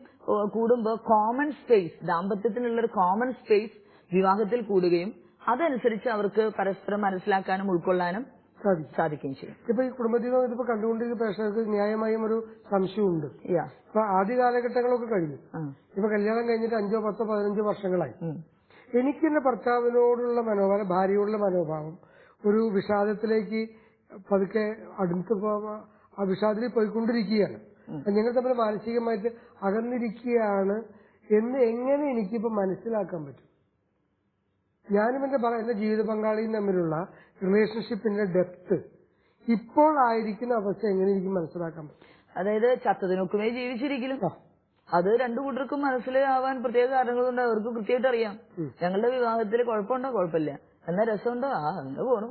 കൂടുമ്പോൾ കോമൺ സ്പേസ് ദാമ്പത്യത്തിനുള്ള ഒരു കോമൺ സ്പേസ് വിവാഹത്തിൽ കൂടുകയും അതനുസരിച്ച് അവർക്ക് പരസ്പരം മനസ്സിലാക്കാനും ഉൾക്കൊള്ളാനും സാധിക്കും. സാധിക്കുകയും ചെയ്യും. ഇപ്പൊ ഈ കുടുംബജീവിതം ഇതിപ്പോ കണ്ടുകൊണ്ടിരിക്കുന്ന പ്രേക്ഷകർക്ക് ന്യായമായും ഒരു സംശയമുണ്ട്. ഇപ്പൊ ആദ്യ കാലഘട്ടങ്ങളൊക്കെ കഴിഞ്ഞു. ഇപ്പൊ കല്യാണം കഴിഞ്ഞിട്ട് അഞ്ചോ പത്തോ പതിനഞ്ചോ വർഷങ്ങളായി. ഉം. എനിക്ക് എന്റെ ഭർത്താവിനോടുള്ള മനോഭാവം ഭാര്യയോടുള്ള മനോഭാവം ഒരു വിഷാദത്തിലേക്ക് പതുക്കെ അടുത്ത് ആ വിഷാദത്തിൽ പോയിക്കൊണ്ടിരിക്കുകയാണ്. ഞങ്ങൾ തമ്മിൽ മാനസികമായിട്ട് അകന്നിരിക്കുകയാണ് എന്ന് എങ്ങനെ എനിക്കിപ്പോ മനസ്സിലാക്കാൻ പറ്റും? ഞാനും എന്റെ എന്റെ ജീവിത പങ്കാളിയും തമ്മിലുള്ള റിലേഷൻഷിപ്പിന്റെ ഡെപ്ത് ഇപ്പോൾ ആയിരിക്കുന്ന അവസ്ഥ എങ്ങനെ എനിക്ക് മനസ്സിലാക്കാൻ പറ്റും? അതായത് ചത്തതിനൊക്കുമേ ജീവിച്ചിരിക്കലും. അത് രണ്ടു കൂട്ടർക്കും മനസ്സിലാവാൻ പ്രത്യേക കാരണങ്ങളുണ്ട്. അവർക്ക് കൃത്യമായിട്ട് അറിയാം. ഞങ്ങളുടെ വിവാഹത്തിൽ കുഴപ്പമുണ്ടോ? കുഴപ്പമില്ല. എന്നാ രസമുണ്ടോ? ആ അങ്ങനെ പോണു.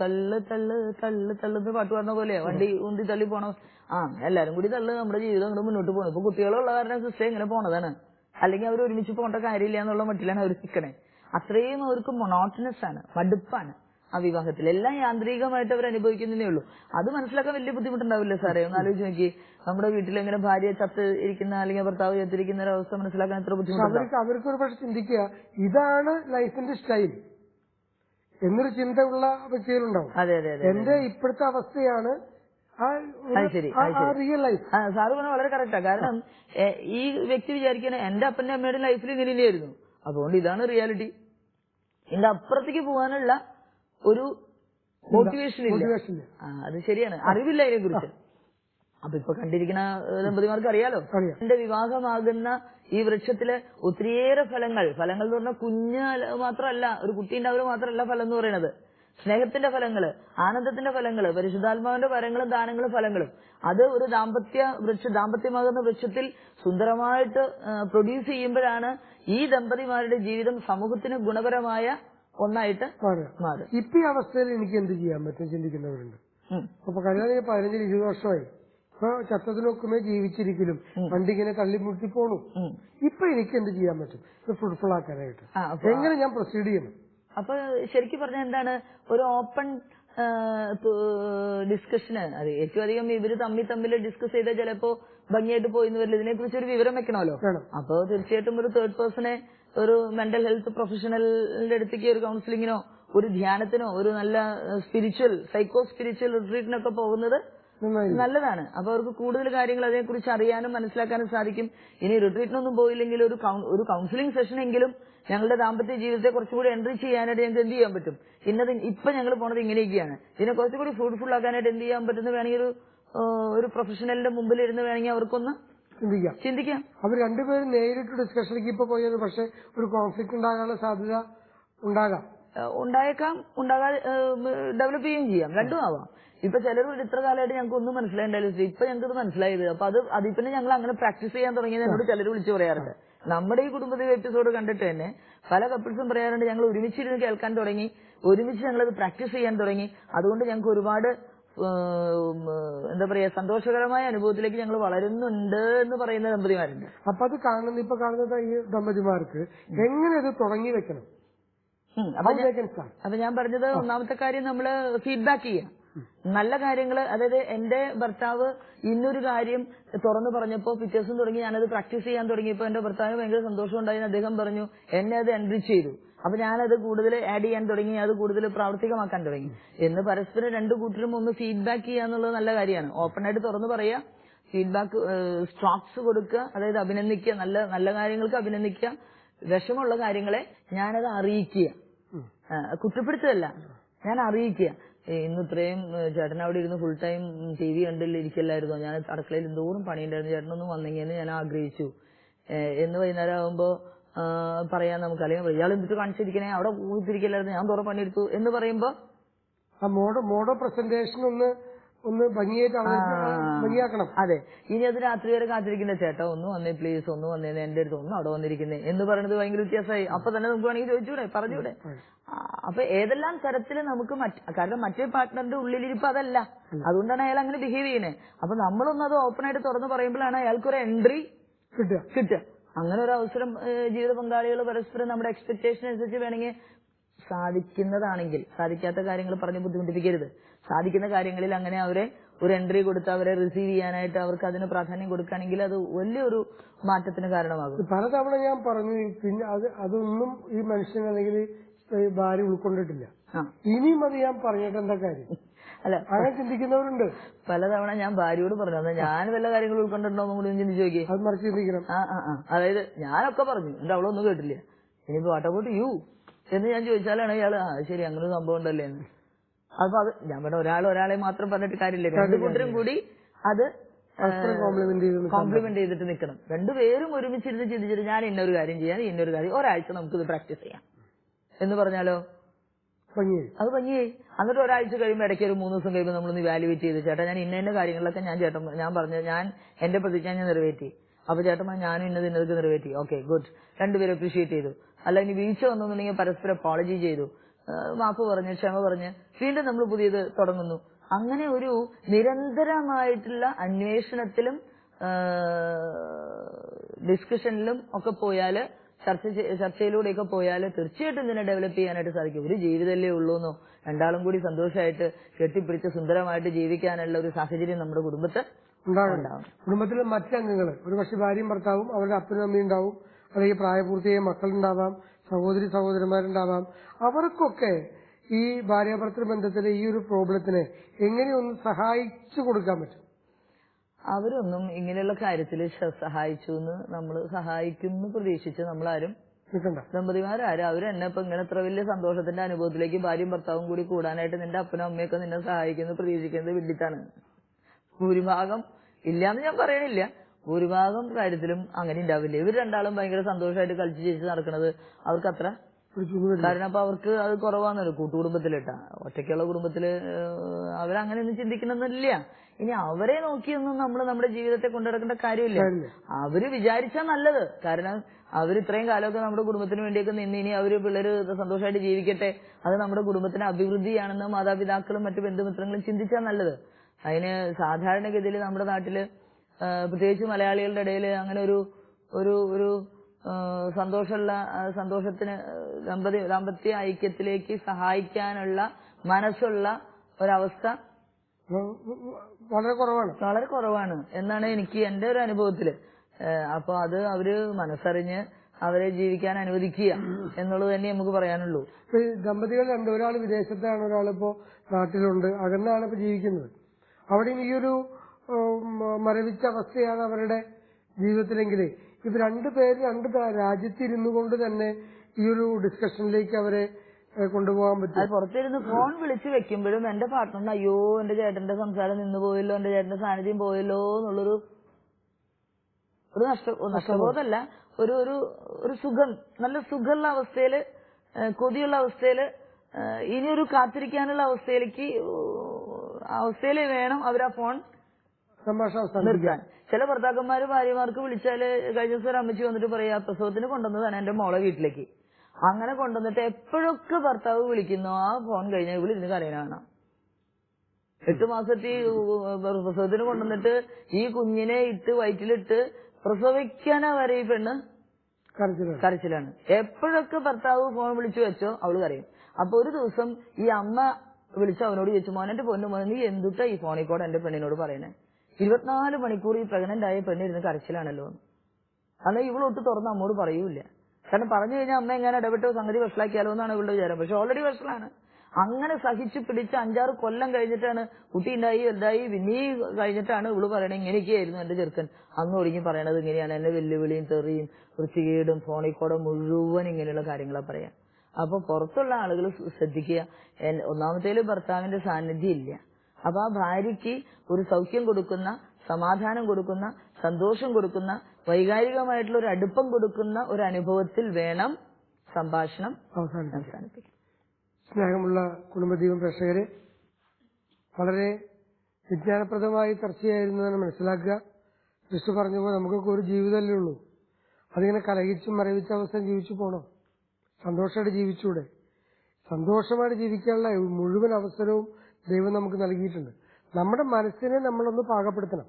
തള്ള് തള്ള് തള്ള് തള്ളുന്ന പാട്ട് പാടുന്ന പോലെ വണ്ടി ഉന്തി തള്ളി പോണോ? ആ എല്ലാരും കൂടി തള്ളു നമ്മുടെ ജീവിതം അങ്ങോട്ട് മുന്നോട്ട് പോകണം ഇപ്പൊ കുട്ടികളുള്ള കാരണം സിസ്റ്റർ ഇങ്ങനെ പോണതാണ്. അല്ലെങ്കിൽ അവർ ഒരുമിച്ച് പോകേണ്ട കാര്യമില്ല എന്നുള്ള മട്ടിലാണ് അവർ നിൽക്കണേ അത്രയും അവർക്ക് മൊണോട്ടനസ് ആണ്. മടുപ്പാണ്. ആ വിവാഹത്തിൽ എല്ലാം യാന്ത്രികമായിട്ട് അവർ അനുഭവിക്കുന്നതേ ഉള്ളൂ. അത് മനസ്സിലാക്കാൻ വലിയ ബുദ്ധിമുട്ടുണ്ടാവില്ല സാറേ. ഒന്ന് ആലോചിച്ച് നോക്കി. നമ്മുടെ വീട്ടിൽ ഇങ്ങനെ ഭാര്യ ചത്ത് ഇരിക്കുന്ന അല്ലെങ്കിൽ ഭർത്താവ് ചത്തിരിക്കുന്ന ഒരു അവസ്ഥ മനസ്സിലാക്കാൻ എത്ര ബുദ്ധിമുട്ടുണ്ട് അവർക്ക് അവർക്ക് ഒരു പക്ഷെ ചിന്തിക്കുക ഇതാണ് ലൈഫിന്റെ സ്റ്റൈൽ. എന്നൊരു ചിന്തയുള്ള വ്യക്തികളുണ്ടാവും. അതെ അതെ അതെ എന്റെ ഇപ്പോഴത്തെ അവസ്ഥയാണ് സാറ് പറഞ്ഞ വളരെ കറക്റ്റാ കാരണം ഈ വ്യക്തി വിചാരിക്കണ എന്റെ അപ്പന്റെ അമ്മയുടെ ലൈഫിൽ ഇങ്ങനെയായിരുന്നു അതുകൊണ്ട് ഇതാണ് റിയാലിറ്റി ഇതിന്റെ അപ്പുറത്തേക്ക് പോകാനുള്ള ഒരു മോട്ടിവേഷൻ ഇല്ല. മോട്ടിവേഷൻ ആ, അത് ശരിയാണ്. അറിവില്ല അതിനെ കുറിച്ച് അപ്പൊ ഇപ്പൊ കണ്ടിരിക്കുന്ന ഏഹ്, ദമ്പതിമാർക്ക് അറിയാലോ? അറിയാം. എന്റെ വിവാഹമാകുന്ന ഈ വൃക്ഷത്തിലെ ഒത്തിരിയേറെ ഫലങ്ങൾ ഫലങ്ങൾ എന്ന് പറഞ്ഞാൽ കുഞ്ഞ് മാത്രമല്ല ഒരു കുട്ടി ഉണ്ടാവുക മാത്രമല്ല ഫലം എന്ന് പറയുന്നത്. സ്നേഹത്തിന്റെ ഫലങ്ങൾ ആനന്ദത്തിന്റെ ഫലങ്ങൾ പരിശുദ്ധാത്മാവിന്റെ വരങ്ങളും ദാനങ്ങളും ഫലങ്ങളും. അത് ഒരു ദാമ്പത്യ വൃക്ഷ ദാമ്പത്യമാകുന്ന വൃക്ഷത്തിൽ സുന്ദരമായിട്ട് പ്രൊഡ്യൂസ് ചെയ്യുമ്പോഴാണ് ഈ ദമ്പതിമാരുടെ ജീവിതം സമൂഹത്തിന് ഗുണപരമായ ഒന്നായിട്ട് മാറും ഇപ്പൊ ഈ അവസ്ഥയിൽ എനിക്ക് എന്ത് ചെയ്യാൻ പറ്റും ചിന്തിക്കുന്നവരുണ്ട്. അപ്പൊ കഴിഞ്ഞ പതിനഞ്ചിൽ പതിനഞ്ച് ഇരുപത് വർഷമായി. ഇപ്പൊ ജീവിച്ചിരിക്കലും. വണ്ടി ഇങ്ങനെ തള്ളിമുട്ടി പോണു. ഇപ്പൊ എനിക്ക് എന്ത് ചെയ്യാൻ പറ്റും? ഇത് ഫുൾഫിൾ ആക്കാനായിട്ട്. എങ്ങനെ ഞാൻ പ്രൊസീഡ് ചെയ്യണം? അപ്പൊ ശരിക്കും പറഞ്ഞ എന്താണ്? ഒരു ഓപ്പൺ ഡിസ്കഷന് അത് ഏറ്റവും അധികം ഇവർ തമ്മിൽ തമ്മിൽ ഡിസ്കസ് ചെയ്താൽ ചിലപ്പോ ഭംഗിയായിട്ട് പോയിന്ന് വരില്ല. ഇതിനെ കുറിച്ച് ഒരു വിവരം വെക്കണമല്ലോ. അപ്പൊ തീർച്ചയായിട്ടും ഒരു തേർഡ് പേഴ്സണെ ഒരു മെന്റൽ ഹെൽത്ത് പ്രൊഫഷണലിന്റെ അടുത്തേക്ക് ഒരു കൗൺസിലിങ്ങിനോ ഒരു ധ്യാനത്തിനോ ഒരു നല്ല സ്പിരിച്വൽ സൈക്കോ സ്പിരിച്വൽ റിട്രീറ്റിനൊക്കെ പോകുന്നത് നല്ലതാണ്. അപ്പൊ അവർക്ക് കൂടുതൽ കാര്യങ്ങൾ അതിനെക്കുറിച്ച് അറിയാനും മനസ്സിലാക്കാനും സാധിക്കും. ഇനി റിട്രീറ്റിനൊന്നും പോയില്ലെങ്കിൽ ഒരു ഒരു കൗൺസിലിംഗ് സെഷൻ എങ്കിലും ഞങ്ങളുടെ ദാമ്പത്യ ജീവിതത്തെ കുറച്ചുകൂടി എൻട്രി ചെയ്യാനായിട്ട് ഞങ്ങൾക്ക് എന്ത് ചെയ്യാൻ പറ്റും? ഇന്നത് ഇപ്പൊ ഞങ്ങൾ പോണത് ഇങ്ങനെയൊക്കെയാണ്. ഇതിനെ കുറച്ചുകൂടി ഫ്രൂട്ട്ഫുൾ ആക്കാനായിട്ട് എന്ത് ചെയ്യാൻ പറ്റുന്ന വേണമെങ്കിൽ ഒരു ഒരു പ്രൊഫഷണലിന്റെ മുമ്പിൽ ഇരുന്ന് വേണമെങ്കിൽ അവർക്കൊന്ന് ചിന്തിക്കാം. ചിന്തിക്കാം. അവർ രണ്ടുപേരും നേരിട്ട് ഡിസ്കഷനിലേക്ക് ഇപ്പൊ പോയത് പക്ഷെ ഒരു കോൺഫ്ലിക്ട് ഉണ്ടാകാനുള്ള സാധ്യത ഉണ്ടാകാം. ഉണ്ടായേക്കാം ഉണ്ടാകാതെ ഡെവലപ്പ് ചെയ്യുകയും ചെയ്യാം. രണ്ടും ആവാം. ഇപ്പൊ ചിലർ ഇത്ര കാലമായിട്ട് ഞങ്ങൾക്ക് ഒന്നും മനസ്സിലായിണ്ടായില്ല. ഇപ്പൊ ഞങ്ങൾക്ക് ഇത് മനസ്സിലായത്. അപ്പൊ അത് അതിൽ പിന്നെ ഞങ്ങൾ അങ്ങനെ പ്രാക്ടീസ് ചെയ്യാൻ തുടങ്ങിയത് എന്നോട് ചിലർ വിളിച്ചു പറയാറുണ്ട്. നമ്മുടെ ഈ കുടുംബത്തിലെ എപ്പിസോഡ് കണ്ടിട്ട് തന്നെ പല കപ്പിൾസും പറയാറുണ്ട് ഞങ്ങൾ ഒരുമിച്ചിരുന്ന് കേൾക്കാൻ തുടങ്ങി. ഒരുമിച്ച് ഞങ്ങളത് പ്രാക്ടീസ് ചെയ്യാൻ തുടങ്ങി. അതുകൊണ്ട് ഞങ്ങൾക്ക് ഒരുപാട് എന്താ പറയാ സന്തോഷകരമായ അനുഭവത്തിലേക്ക് ഞങ്ങൾ വളരുന്നുണ്ട് എന്ന് പറയുന്ന ദമ്പതിമാരുണ്ട്. അപ്പൊ അത് കാണുന്ന ഇപ്പൊ കാണുന്ന ഈ ദമ്പതിമാർക്ക് എങ്ങനെ ഇത് തുടങ്ങി വെക്കണം? അപ്പൊ ഞാൻ പറഞ്ഞത് ഒന്നാമത്തെ കാര്യം നമ്മൾ ഫീഡ്ബാക്ക് ചെയ്യാം. നല്ല കാര്യങ്ങൾ അതായത് എന്റെ ഭർത്താവ് ഇന്നൊരു കാര്യം തുറന്നു പറഞ്ഞപ്പോ പിറ്റേഴ്സും തുടങ്ങി ഞാനത് പ്രാക്ടീസ് ചെയ്യാൻ തുടങ്ങിയപ്പോ എന്റെ ഭർത്താവിന് ഭയങ്കര സന്തോഷം ഉണ്ടായിരുന്നു അദ്ദേഹം പറഞ്ഞു. എന്നെ അത് എൻറിച്ച് ചെയ്തു. അപ്പൊ ഞാനത് കൂടുതൽ ആഡ് ചെയ്യാൻ തുടങ്ങി അത് കൂടുതൽ പ്രാവർത്തികമാക്കാൻ തുടങ്ങി. എന്ന് പരസ്പരം രണ്ടു കൂട്ടരും ഒന്ന് ഫീഡ്ബാക്ക് ചെയ്യുക എന്നുള്ളത് നല്ല കാര്യമാണ്. ഓപ്പൺ ആയിട്ട് തുറന്നു പറയുക ഫീഡ്ബാക്ക് സ്ട്രോക്സ് കൊടുക്കുക അതായത് അഭിനന്ദിക്കുക നല്ല നല്ല കാര്യങ്ങൾക്ക് അഭിനന്ദിക്കുക വിഷമുള്ള കാര്യങ്ങളെ ഞാനത് അറിയിക്കുക. കുറ്റപ്പെടുത്തല്ല ഞാൻ അറിയിക്കുക. ഇന്ന് ഇത്രയും ചേട്ടൻ അവിടെ ഇരുന്ന് ഫുൾ ടൈം ടി വി കണ്ടില്ല ഇരിക്കല്ലായിരുന്നോ? ഞാൻ അടുക്കളയിൽ എന്തോറും പണിയുണ്ടായിരുന്നു? ചേട്ടനൊന്നും വന്നെങ്കിൽ ഞാൻ ആഗ്രഹിച്ചു. എന്ന് വൈകുന്നേരം ആകുമ്പോ ആ, പറയാൻ നമുക്ക് അല്ലെങ്കിൽ ഇയാൾ എന്തിട്ട് കാണിച്ചിരിക്കണേ? അവിടെ കൂത്തിരിക്കല്ലായിരുന്നു ഞാൻ തുറ പണിയെടുത്തു എന്ന് പറയുമ്പോ ആ മോഡോ മോഡോ പ്രസന്റേഷൻ ഒന്ന് ഒന്ന് ഭംഗിയായിട്ട് അവതരിപ്പി- ഭംഗിയാക്കണം. അതെ. ഇനി അത് രാത്രി വരെ കാത്തിരിക്കുന്ന ചേട്ടാ ഒന്ന് വന്നേ പ്ലീസ് ഒന്ന് വന്നേ എന്റെ അടുത്ത് ഒന്ന് അവിടെ വന്നിരിക്കുന്നേ. എന്ന് പറയുന്നത് ഭയങ്കര വ്യത്യാസമായി. അപ്പൊ തന്നെ നമുക്ക് വേണമെങ്കിൽ ചോദിച്ചൂടെ? പറഞ്ഞൂടെ? അപ്പൊ ഏതെല്ലാം തരത്തിൽ നമുക്ക് കാരണം മറ്റേ പാർട്ട്ണറിന്റെ ഉള്ളിലിരിപ്പ് അതല്ല. അതുകൊണ്ടാണ് അയാൾ അങ്ങനെ ബിഹേവ് ചെയ്യുന്നത് അപ്പൊ നമ്മളൊന്നും അത് ഓപ്പൺ ആയിട്ട് തുറന്ന് പറയുമ്പോഴാണ് അയാൾക്കൊരു എൻട്രി കിട്ടുക. കിട്ടുക. അങ്ങനെ ഒരു അവസരം ജീവിത പങ്കാളികൾ പരസ്പരം നമ്മുടെ എക്സ്പെക്ടേഷൻ അനുസരിച്ച് വേണമെങ്കിൽ സാധിക്കുന്നതാണെങ്കിൽ സാധിക്കാത്ത കാര്യങ്ങൾ പറഞ്ഞ് ബുദ്ധിമുട്ടിപ്പിക്കരുത്. സാധിക്കുന്ന കാര്യങ്ങളിൽ അങ്ങനെ അവരെ ഒരു എൻട്രി കൊടുത്ത് അവരെ റിസീവ് ചെയ്യാനായിട്ട് അവർക്ക് അതിന് പ്രാധാന്യം കൊടുക്കുകയാണെങ്കിൽ അത് വലിയൊരു മാറ്റത്തിന് കാരണമാകും. പലതവണ ഞാൻ പറഞ്ഞു പിന്നെ അത് അതൊന്നും ഈ മനുഷ്യൻ അല്ലെങ്കിൽ ഭാര്യ ഉൾക്കൊണ്ടിട്ടില്ല. ഇനിയും അത് ഞാൻ പറഞ്ഞിട്ട് എന്താ കാര്യം? അല്ല അങ്ങനെ ചിന്തിക്കുന്നവരുണ്ട്. പലതവണ ഞാൻ ഭാര്യയോട് പറഞ്ഞു "എന്നാ ഞാൻ വല്ല കാര്യങ്ങൾ ഉൾക്കൊണ്ടിട്ടുണ്ടോ എന്ന് കൂടി ഒന്ന് ചിന്തിച്ച് നോക്കിയേ അത് മറിച്ച് ചിന്തിക്കണം. ആ ആ ആ. അതായത് ഞാനൊക്കെ പറഞ്ഞു എന്റെ അവളൊന്നും കേട്ടില്ല. ഇനിയിപ്പോ വാട്ട് അബൌട്ട് യു എന്ന് ഞാൻ ചോദിച്ചാലാണ് ഇയാൾ ആ ശരി അങ്ങനെ ഒരു സംഭവം ഉണ്ടല്ലേ? എന്ന്. അപ്പൊ അത് ഞാൻ പറഞ്ഞ ഒരാൾ ഒരാളെ മാത്രം പറഞ്ഞിട്ട് കാര്യമില്ല. രണ്ടു കൂട്ടരും കൂടി അത് കോംപ്ലിമെന്റ് ചെയ്ത് കോംപ്ലിമെന്റ് ചെയ്തിട്ട് നിൽക്കണം രണ്ടുപേരും ഒരുമിച്ചിരുന്ന് ചിന്തിച്ചിട്ട് ഞാൻ ഇന്നൊരു കാര്യം ചെയ്യാൻ ഇന്നൊരു കാര്യം ഒരാഴ്ച നമുക്ക് ഇത് പ്രാക്ടീസ് ചെയ്യാം. എന്ന് പറഞ്ഞാലോ? ഭംഗിയായി. അത് ഭംഗിയായി. എന്നിട്ട് ഒരാഴ്ച കഴിയുമ്പോൾ ഇടയ്ക്ക് ഒരു മൂന്ന് ദിവസം കഴിയുമ്പോൾ നമ്മളൊന്ന് വാലുവേറ്റ് ചെയ്ത് ചേട്ടാ ഞാൻ ഇന്ന ഇന്ന ഞാൻ ചേട്ടൻ ഞാൻ പറഞ്ഞു ഞാൻ എന്റെ പ്രതിജ്ഞ ഞാൻ നിറവേറ്റി. അപ്പൊ പറഞ്ഞു, ഞാനും ഇന്നത് ഇന്നതൊക്കെ നിറവേറ്റി. ഓക്കെ ഗുഡ് രണ്ടുപേരും അപ്രീഷിയേറ്റ് ചെയ്തു. അല്ല ഇനി വീഴ്ച വന്നെന്നുണ്ടെങ്കിൽ പരസ്പരം അപ്പോളജി ചെയ്തു. മാപ്പ് പറഞ്ഞ് ക്ഷമ പറഞ്ഞ് വീണ്ടും നമ്മൾ പുതിയത് തുടങ്ങുന്നു. അങ്ങനെ ഒരു നിരന്തരമായിട്ടുള്ള അന്വേഷണത്തിലും ഡിസ്കഷനിലും ഒക്കെ പോയാൽ ചർച്ച ചർച്ചയിലൂടെയൊക്കെ പോയാൽ തീർച്ചയായിട്ടും ഇതിനെ ഡെവലപ്പ് ചെയ്യാനായിട്ട് സാധിക്കും. ഒരു ജീവിതമല്ലേ ഉള്ളൂ എന്നോ രണ്ടാളും കൂടി സന്തോഷമായിട്ട് കെട്ടിപ്പിടിച്ച് സുന്ദരമായിട്ട് ജീവിക്കാനുള്ള ഒരു സാഹചര്യം നമ്മുടെ കുടുംബത്തിൽ ഉണ്ടാകണം. കുടുംബത്തിലെ മറ്റംഗങ്ങൾ ഒരു പക്ഷെ ഭാര്യയും ഭർത്താവും അവരുടെ അപ്പനും അമ്മയും ഉണ്ടാവും. അല്ലെങ്കിൽ പ്രായപൂർത്തിയായ മക്കളുണ്ടാവാം. സഹോദരി സഹോദരന്മാരുണ്ടാവാം. അവർക്കൊക്കെ ഈ ഭാര്യാഭർത്തൃ ബന്ധത്തിലെ ഈ ഒരു പ്രോബ്ലത്തിനെ എങ്ങനെയൊന്ന് സഹായിച്ചു കൊടുക്കാൻ പറ്റും? അവരൊന്നും ഇങ്ങനെയുള്ള കാര്യത്തിൽ സഹായിച്ചു എന്ന് നമ്മൾ സഹായിക്കുന്നു പ്രതീക്ഷിച്ച് നമ്മളാരും ദമ്പതിമാരാരും. അവർ എന്നെ ഇപ്പൊ ഇങ്ങനെ എത്ര വലിയ സന്തോഷത്തിന്റെ അനുഭവത്തിലേക്ക് ഭാര്യയും ഭർത്താവും കൂടി കൂടാനായിട്ട് നിന്റെ അപ്പനും അമ്മയൊക്കെ നിന്നെ സഹായിക്കുന്നു പ്രതീക്ഷിക്കുന്നത് വിഡിത്താണ് ഭൂരിഭാഗം ഇല്ലാന്ന് ഞാൻ പറയണില്ല. ഭൂരിഭാഗം കാര്യത്തിലും അങ്ങനെ ഉണ്ടാവില്ല ഇവർ രണ്ടാളും ഭയങ്കര സന്തോഷമായിട്ട് കളിച്ച് ചേച്ചി നടക്കുന്നത് അവർക്ക് അത്ര കാരണം അപ്പൊ അവർക്ക് അത് കുറവാണല്ലോ കൂട്ടുകുടുംബത്തിലിട്ടാ. ഒറ്റയ്ക്കുള്ള കുടുംബത്തിൽ അവരങ്ങനെ ഒന്നും ചിന്തിക്കണമെന്നില്ല ഇനി അവരെ നോക്കിയൊന്നും നമ്മൾ നമ്മുടെ ജീവിതത്തെ കൊണ്ടുനടക്കേണ്ട കാര്യമില്ല. അവർ വിചാരിച്ചാ നല്ലത്. കാരണം അവർ ഇത്രയും കാലമൊക്കെ നമ്മുടെ കുടുംബത്തിന് വേണ്ടിയൊക്കെ നിന്ന് ഇനി അവർ പിള്ളേര് സന്തോഷമായിട്ട് ജീവിക്കട്ടെ. അത് നമ്മുടെ കുടുംബത്തിന് അഭിവൃദ്ധിയാണെന്ന് മാതാപിതാക്കളും മറ്റു ബന്ധുമിത്രങ്ങളും ചിന്തിച്ചാൽ നല്ലത്. അതിന് സാധാരണഗതിയിൽ നമ്മുടെ നാട്ടിൽ പ്രത്യേകിച്ച് മലയാളികളുടെ ഇടയിൽ അങ്ങനെ ഒരു ഒരു ഒരു സന്തോഷമുള്ള സന്തോഷത്തിന് ദമ്പതി ദാമ്പത്യ ഐക്യത്തിലേക്ക് സഹായിക്കാനുള്ള മനസ്സുള്ള ഒരവസ്ഥ വളരെ കുറവാണ്. വളരെ കുറവാണ്. എന്നാണ് എനിക്ക് എന്റെ ഒരു അനുഭവത്തിൽ. അപ്പൊ അത് അവർ മനസ്സറിഞ്ഞ് അവരെ ജീവിക്കാൻ അനുവദിക്കുക എന്നുള്ളത് തന്നെ നമുക്ക് പറയാനുള്ളൂ. ഇപ്പൊ ദമ്പതികൾ രണ്ട് ഒരാൾ വിദേശത്താണ്. ഒരാളിപ്പോ നാട്ടിലുണ്ട്. അകന്നാണ് ഇപ്പൊ ജീവിക്കുന്നത്. അവിടെയും ഈ ഒരു മരവിച്ച അവസ്ഥയാണ് അവരുടെ ജീവിതത്തിലെങ്കിൽ ഇപ്പൊ രണ്ടു പേര് രണ്ട് രാജ്യത്തിരുന്നു കൊണ്ട് തന്നെ ഈ ഒരു ഡിസ്കഷനിലേക്ക് അവരെ കൊണ്ടുപോകാൻ പറ്റും അത് പുറത്തിരുന്ന് ഫോൺ വിളിച്ച് വെക്കുമ്പോഴും എന്റെ പാർട്ട്ണറിന് അയ്യോ എന്റെ ചേട്ടന്റെ സംസാരം നിന്ന് പോയല്ലോ എന്റെ ചേട്ടന്റെ സാന്നിധ്യം പോയല്ലോ എന്നുള്ളൊരു ഒരു നഷ്ട നഷ്ടബോധമല്ല ഒരു ഒരു ഒരു സുഖം നല്ല സുഖമുള്ള അവസ്ഥയിൽ ഏഹ് കൊതിയുള്ള അവസ്ഥയിൽ ഏഹ് ഇനിയൊരു കാത്തിരിക്കാനുള്ള അവസ്ഥയിലേക്ക് അവസ്ഥയിൽ വേണം അവർ ആ ഫോൺ സംഭാഷണം അവസാനിപ്പിക്കാൻ. ചില ഭർത്താക്കന്മാര് ഭാര്യമാർക്ക് വിളിച്ചാൽ കഴിഞ്ഞ ദിവസം ഒരു അമ്മച്ചി വന്നിട്ട് പറയാ പ്രസവത്തിന് കൊണ്ടുവന്നതാണ് എന്റെ മോളെ വീട്ടിലേക്ക്. അങ്ങനെ കൊണ്ടുവന്നിട്ട് എപ്പോഴൊക്കെ ഭർത്താവ് വിളിക്കുന്നു ആ ഫോൺ കഴിഞ്ഞ ഇവിടെ ഇരുന്ന് കരയണ കാണാം. എട്ട് മാസത്തെ പ്രസവത്തിന് കൊണ്ടുവന്നിട്ട് ഈ കുഞ്ഞിനെ ഇട്ട് വയറ്റിലിട്ട് പ്രസവിക്കാനാ വരെ ഈ പെണ്ണ് കരച്ചിലാണ്. എപ്പോഴൊക്കെ ഭർത്താവ് ഫോൺ വിളിച്ചു വെച്ചോ അവൾ കരയും. അപ്പൊ ഒരു ദിവസം ഈ അമ്മ വിളിച്ച് അവനോട് ചോദിച്ചു മോനെ പൊന്നു മോനെ നീ എന്തുട്ടാ ഈ ഫോണിൽ കൂടെ എന്റെ പെണ്ണിനോട് പറയണേ? ഇരുപത്തിനാല് മണിക്കൂർ ഈ പ്രഗ്നന്റ് ആയ പെണ്ണിരുന്ന് കരച്ചിലാണല്ലോ. അന്ന് ഇവളൊട്ട് തുറന്ന് അമ്മോട് പറയൂല കാരണം പറഞ്ഞു കഴിഞ്ഞാൽ അമ്മ എങ്ങനെ ഇടപെട്ട് സംഗതി വഷളാക്കിയാലോ എന്നാണ് ഇവളുടെ വിചാരം. പക്ഷെ ഓൾറെഡി വഷളാണ്. അങ്ങനെ സഹിച്ച് പിടിച്ച് അഞ്ചാറ് കൊല്ലം കഴിഞ്ഞിട്ടാണ് കുട്ടി ഉണ്ടായി വലുതായി പിന്നെ കഴിഞ്ഞിട്ടാണ് ഇവൾ പറയണത് ഇങ്ങനെയൊക്കെയായിരുന്നു എന്റെ ചെറുക്കൻ. അന്ന് ഒടുങ്ങി പറയണത് ഇങ്ങനെയാണ്. എന്നെ വെല്ലുവിളിയും തെറിയും വൃത്തികേടും ഫോണിൽ കൂടെ മുഴുവൻ ഇങ്ങനെയുള്ള കാര്യങ്ങളെ പറയാം. അപ്പൊ പുറത്തുള്ള ആളുകൾ ശ്രദ്ധിക്കുക. ഒന്നാമത്തെ ഒന്നാമത്തേൽ ഭർത്താവിന്റെ സാന്നിധ്യം ഇല്ല. അപ്പൊ ആ ഭാര്യയ്ക്ക് ഒരു സൗഖ്യം കൊടുക്കുന്ന സമാധാനം കൊടുക്കുന്ന സന്തോഷം കൊടുക്കുന്ന വൈകാരികമായിട്ടുള്ള ഒരു അടുപ്പം കൊടുക്കുന്ന ഒരു അനുഭവത്തിൽ വേണം സംഭാഷണം അവസാനിപ്പിക്കാൻ സ്നേഹമുള്ള കുടുംബദീപം പ്രേക്ഷകരെ വളരെ വിജ്ഞാനപ്രദമായ ചർച്ചയായിരുന്നു എന്ന് മനസ്സിലാക്കുക. ക്രിസ്തു പറഞ്ഞപ്പോൾ നമുക്കൊക്കെ ഒരു ജീവിതമല്ലേ ഉള്ളൂ. അതിങ്ങനെ കലഹിച്ചും മരവിച്ച അവസ്ഥ ജീവിച്ചു പോകണം സന്തോഷമായിട്ട് ജീവിച്ചൂടെ? സന്തോഷമായിട്ട് ജീവിക്കാനുള്ള മുഴുവൻ അവസരവും ദൈവം നമുക്ക് നൽകിയിട്ടുണ്ട്. നമ്മുടെ മനസ്സിനെ നമ്മളൊന്ന് പാകപ്പെടുത്തണം.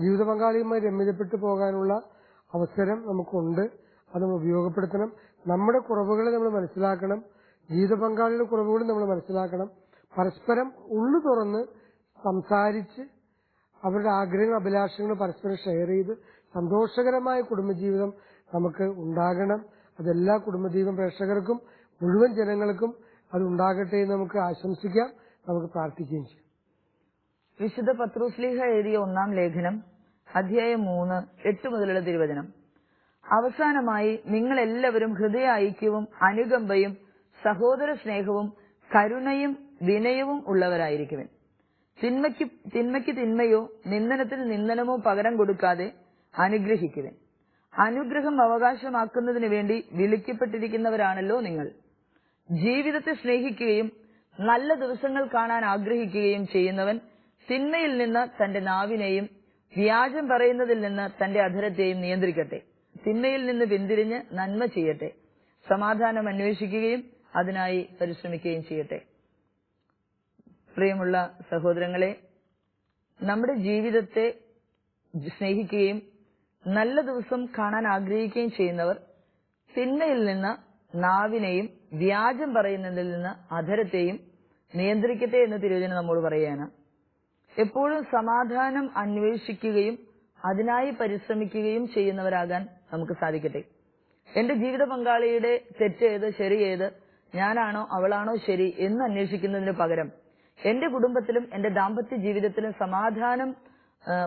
ജീവിത പങ്കാളിയുമായി രമ്യതപ്പെട്ടു പോകാനുള്ള അവസരം നമുക്കുണ്ട്. അത് നമ്മൾ ഉപയോഗപ്പെടുത്തണം. നമ്മുടെ കുറവുകളെ നമ്മൾ മനസ്സിലാക്കണം. ജീവിത പങ്കാളിയുടെ കുറവുകൾ നമ്മൾ മനസ്സിലാക്കണം. പരസ്പരം ഉള്ളു തുറന്ന് സംസാരിച്ച് അവരുടെ ആഗ്രഹങ്ങൾ അഭിലാഷങ്ങൾ പരസ്പരം ഷെയർ ചെയ്ത് സന്തോഷകരമായ കുടുംബജീവിതം നമുക്ക് ഉണ്ടാകണം. അതെല്ലാ കുടുംബജീവിതം പ്രേക്ഷകർക്കും മുഴുവൻ ജനങ്ങൾക്കും അത് ഉണ്ടാകട്ടെ എന്ന് നമുക്ക് ആശംസിക്കാം. നമുക്ക് പ്രാർത്ഥിക്കുകയും ചെയ്യാം. വിശുദ്ധ പത്രൂസ്ലീഹ എഴുതിയ ഒന്നാം ലേഖനം അധ്യായം മൂന്ന് എട്ട് മുതലുള്ള തിരുവചനം. അവസാനമായി നിങ്ങൾ എല്ലാവരും ഹൃദയ ഐക്യവും അനുകമ്പയും സഹോദര സ്നേഹവും കരുണയും വിനയവും ഉള്ളവരായിരിക്കുവൻ. തിന്മയ്ക്ക് തിന്മയ്ക്ക് തിന്മയോ നിന്ദനത്തിന് നിന്ദനമോ പകരം കൊടുക്കാതെ അനുഗ്രഹിക്കുവൻ. അനുഗ്രഹം അവകാശമാക്കുന്നതിന് വേണ്ടി വിളിക്കപ്പെട്ടിരിക്കുന്നവരാണല്ലോ നിങ്ങൾ. ജീവിതത്തെ സ്നേഹിക്കുകയും നല്ല ദിവസങ്ങൾ കാണാൻ ആഗ്രഹിക്കുകയും ചെയ്യുന്നവൻ തിന്മയിൽ നിന്ന് തന്റെ നാവിനെയും വ്യാജം പറയുന്നതിൽ നിന്ന് തന്റെ അധരത്തെയും നിയന്ത്രിക്കട്ടെ. തിന്മയിൽ നിന്ന് പിന്തിരിഞ്ഞ് നന്മ ചെയ്യട്ടെ. സമാധാനം അന്വേഷിക്കുകയും അതിനായി പരിശ്രമിക്കുകയും ചെയ്യട്ടെ. പ്രിയമുള്ള സഹോദരങ്ങളെ നമ്മുടെ ജീവിതത്തെ സ്നേഹിക്കുകയും നല്ല ദിവസം കാണാൻ ആഗ്രഹിക്കുകയും ചെയ്യുന്നവർ തിന്മയിൽ നിന്ന് നാവിനെയും വ്യാജം പറയുന്നതിൽ നിന്ന് അധരത്തെയും നിയന്ത്രിക്കട്ടെ എന്ന് തിരുവചനം നമ്മോട് പറയുകയാണ്. എപ്പോഴും സമാധാനം അന്വേഷിക്കുകയും അതിനായി പരിശ്രമിക്കുകയും ചെയ്യുന്നവരാകാൻ നമുക്ക് സാധിക്കട്ടെ. എന്റെ ജീവിത പങ്കാളിയുടെ തെറ്റേത് ശരിയേത് ഞാനാണോ അവളാണോ ശരി എന്ന് അന്വേഷിക്കുന്നതിന് പകരം എന്റെ കുടുംബത്തിലും എന്റെ ദാമ്പത്യ ജീവിതത്തിലും സമാധാനം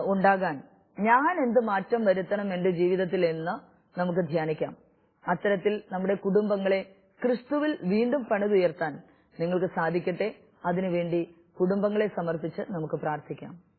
ഉണ്ടാകാൻ ഞാൻ എന്ത് മാറ്റം വരുത്തണം എന്റെ ജീവിതത്തിൽ എന്ന് നമുക്ക് ധ്യാനിക്കാം. അത്തരത്തിൽ നമ്മുടെ കുടുംബങ്ങളെ ക്രിസ്തുവിൽ വീണ്ടും പണിതുയർത്താൻ നിങ്ങൾക്ക് സാധിക്കട്ടെ. അതിനുവേണ്ടി കുടുംബങ്ങളെ സമർപ്പിച്ച് നമുക്ക് പ്രാർത്ഥിക്കാം.